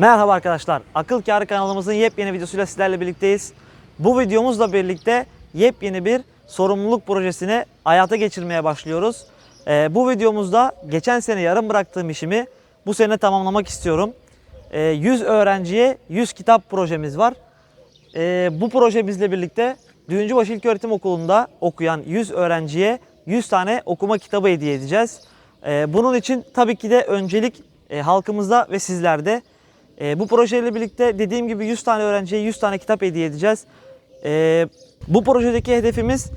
Merhaba arkadaşlar. Akıl Kârı kanalımızın yepyeni videosuyla sizlerle birlikteyiz. Bu videomuzla birlikte yepyeni bir sorumluluk projesini hayata geçirmeye başlıyoruz. Ee, bu videomuzda geçen sene yarım bıraktığım işimi bu sene tamamlamak istiyorum. Ee, 100 öğrenciye 100 kitap projemiz var. Ee, bu projemizle birlikte Düğüncübaşı İlköğretim Okulu'nda okuyan 100 öğrenciye 100 tane okuma kitabı hediye edeceğiz. Ee, bunun için tabii ki de öncelik e, halkımızda ve sizlerde. E, bu projeyle birlikte dediğim gibi 100 tane öğrenciye 100 tane kitap hediye edeceğiz. E, bu projedeki hedefimiz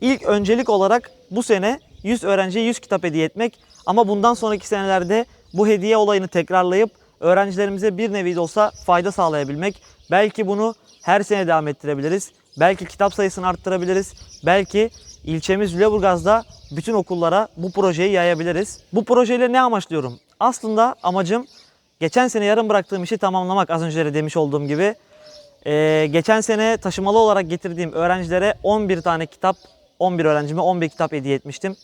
ilk öncelik olarak bu sene 100 öğrenciye 100 kitap hediye etmek. Ama bundan sonraki senelerde bu hediye olayını tekrarlayıp öğrencilerimize bir nevi de olsa fayda sağlayabilmek. Belki bunu her sene devam ettirebiliriz. Belki kitap sayısını arttırabiliriz. Belki ilçemiz Lüleburgaz'da bütün okullara bu projeyi yayabiliriz. Bu projeyle ne amaçlıyorum? Aslında amacım Geçen sene yarım bıraktığım işi tamamlamak az önce de demiş olduğum gibi. Ee, geçen sene taşımalı olarak getirdiğim öğrencilere 11 tane kitap, 11 öğrencime 11 kitap hediye etmiştim.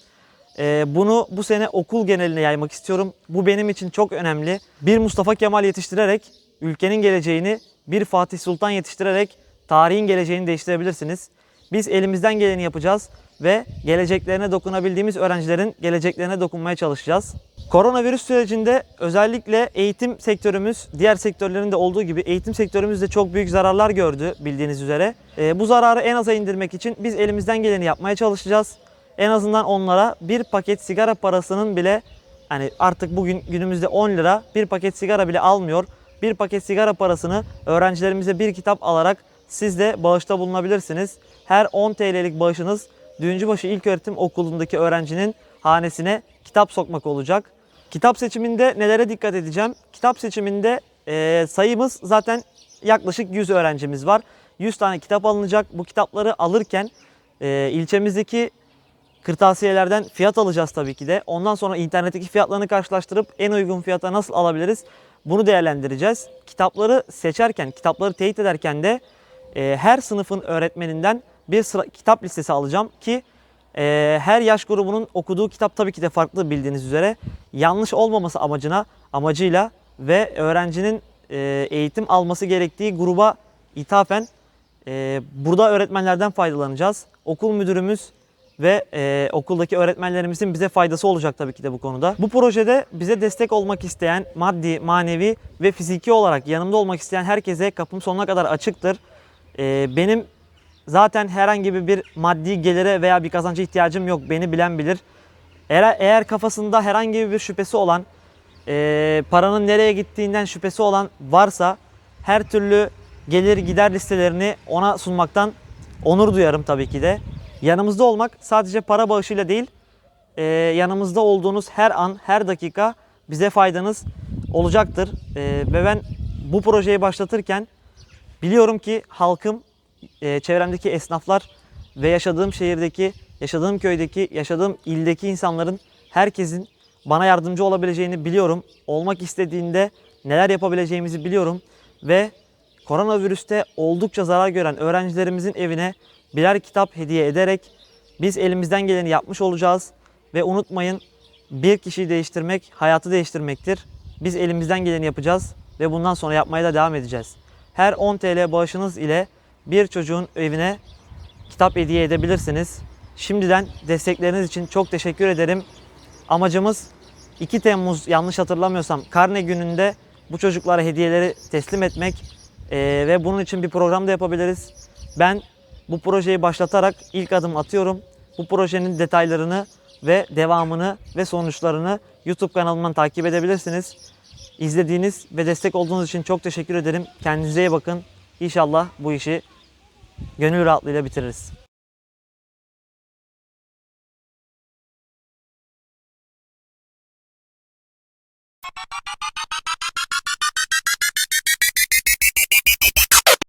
Ee, bunu bu sene okul geneline yaymak istiyorum. Bu benim için çok önemli. Bir Mustafa Kemal yetiştirerek ülkenin geleceğini, bir Fatih Sultan yetiştirerek tarihin geleceğini değiştirebilirsiniz. Biz elimizden geleni yapacağız ve geleceklerine dokunabildiğimiz öğrencilerin geleceklerine dokunmaya çalışacağız. Koronavirüs sürecinde özellikle eğitim sektörümüz diğer sektörlerin de olduğu gibi eğitim sektörümüz de çok büyük zararlar gördü bildiğiniz üzere. Ee, bu zararı en aza indirmek için biz elimizden geleni yapmaya çalışacağız. En azından onlara bir paket sigara parasının bile hani artık bugün günümüzde 10 lira bir paket sigara bile almıyor. Bir paket sigara parasını öğrencilerimize bir kitap alarak siz de bağışta bulunabilirsiniz. Her 10 TL'lik bağışınız Düğüncübaşı İlköğretim Okulu'ndaki öğrencinin hanesine kitap sokmak olacak. Kitap seçiminde nelere dikkat edeceğim? Kitap seçiminde e, sayımız zaten yaklaşık 100 öğrencimiz var. 100 tane kitap alınacak. Bu kitapları alırken e, ilçemizdeki kırtasiyelerden fiyat alacağız tabii ki de. Ondan sonra internetteki fiyatlarını karşılaştırıp en uygun fiyata nasıl alabiliriz? Bunu değerlendireceğiz. Kitapları seçerken, kitapları teyit ederken de e, her sınıfın öğretmeninden bir sıra, kitap listesi alacağım ki e, her yaş grubunun okuduğu kitap tabii ki de farklı bildiğiniz üzere. Yanlış olmaması amacına, amacıyla ve öğrencinin e, eğitim alması gerektiği gruba ithafen e, burada öğretmenlerden faydalanacağız. Okul müdürümüz ve e, okuldaki öğretmenlerimizin bize faydası olacak tabii ki de bu konuda. Bu projede bize destek olmak isteyen maddi, manevi ve fiziki olarak yanımda olmak isteyen herkese kapım sonuna kadar açıktır. E, benim zaten herhangi bir maddi gelire veya bir kazanca ihtiyacım yok. Beni bilen bilir. Eğer, eğer kafasında herhangi bir şüphesi olan, e, paranın nereye gittiğinden şüphesi olan varsa her türlü gelir gider listelerini ona sunmaktan onur duyarım tabii ki de. Yanımızda olmak sadece para bağışıyla değil, e, yanımızda olduğunuz her an, her dakika bize faydanız olacaktır. E, ve ben bu projeyi başlatırken biliyorum ki halkım, e, çevremdeki esnaflar ve yaşadığım şehirdeki, yaşadığım köydeki, yaşadığım ildeki insanların herkesin bana yardımcı olabileceğini biliyorum. Olmak istediğinde neler yapabileceğimizi biliyorum ve koronavirüste oldukça zarar gören öğrencilerimizin evine birer kitap hediye ederek biz elimizden geleni yapmış olacağız ve unutmayın bir kişiyi değiştirmek hayatı değiştirmektir. Biz elimizden geleni yapacağız ve bundan sonra yapmaya da devam edeceğiz. Her 10 TL bağışınız ile bir çocuğun evine kitap hediye edebilirsiniz. Şimdiden destekleriniz için çok teşekkür ederim. Amacımız 2 Temmuz yanlış hatırlamıyorsam karne gününde bu çocuklara hediyeleri teslim etmek Ee, ve bunun için bir program da yapabiliriz. Ben bu projeyi başlatarak ilk adım atıyorum. Bu projenin detaylarını ve devamını ve sonuçlarını YouTube kanalımdan takip edebilirsiniz. İzlediğiniz ve destek olduğunuz için çok teşekkür ederim. Kendinize iyi bakın. İnşallah bu işi gönül rahatlığıyla bitiririz.